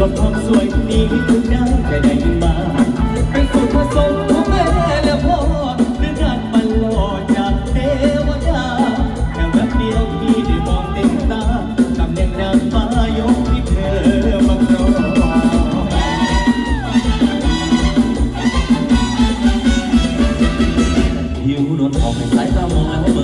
ลดความสวยนี้คุณได้จะได้มาเป็นส่วนผสมของแม่และพ่อหรือการบรรลอจากเทวดาแค่แวบเดียวพี่ได้มองเต็มตาตำแหน่งนางฟ้ายกที่เธอบังรอหิวนวลออกในสายตามองแล้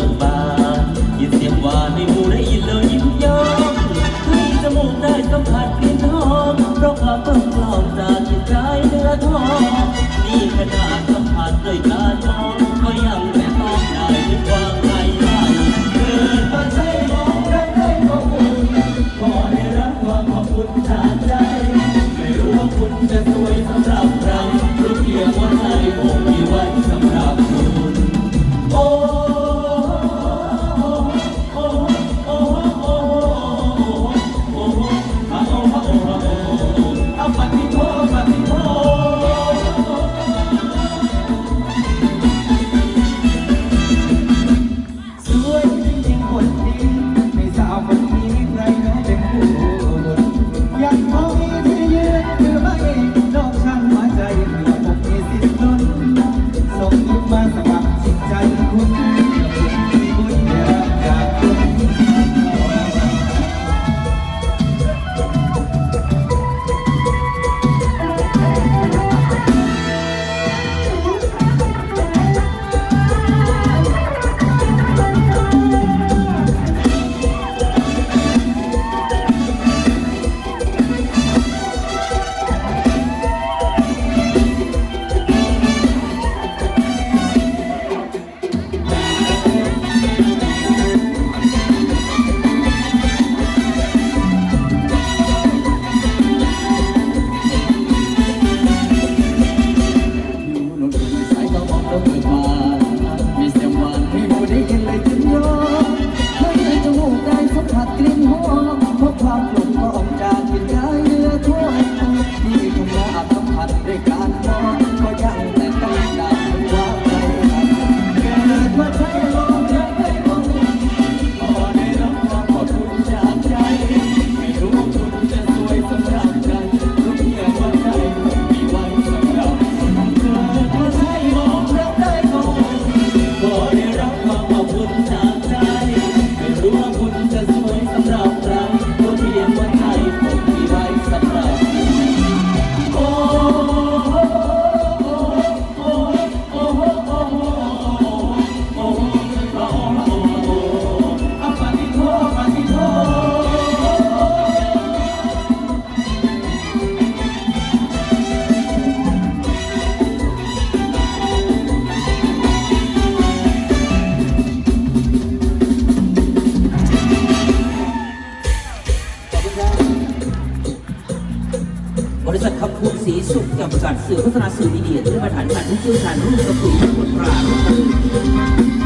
ทอนี่ขนาดสัมผัสด้วยการมอง Yeah. บริษัทคำพูดสีสุขจำกัดสื่อพัฒนาสื่อมีเดียที่มาตรฐานการผู้เชี่ยวชาญรูปกระปุยทั้งหมดตรรูประปุย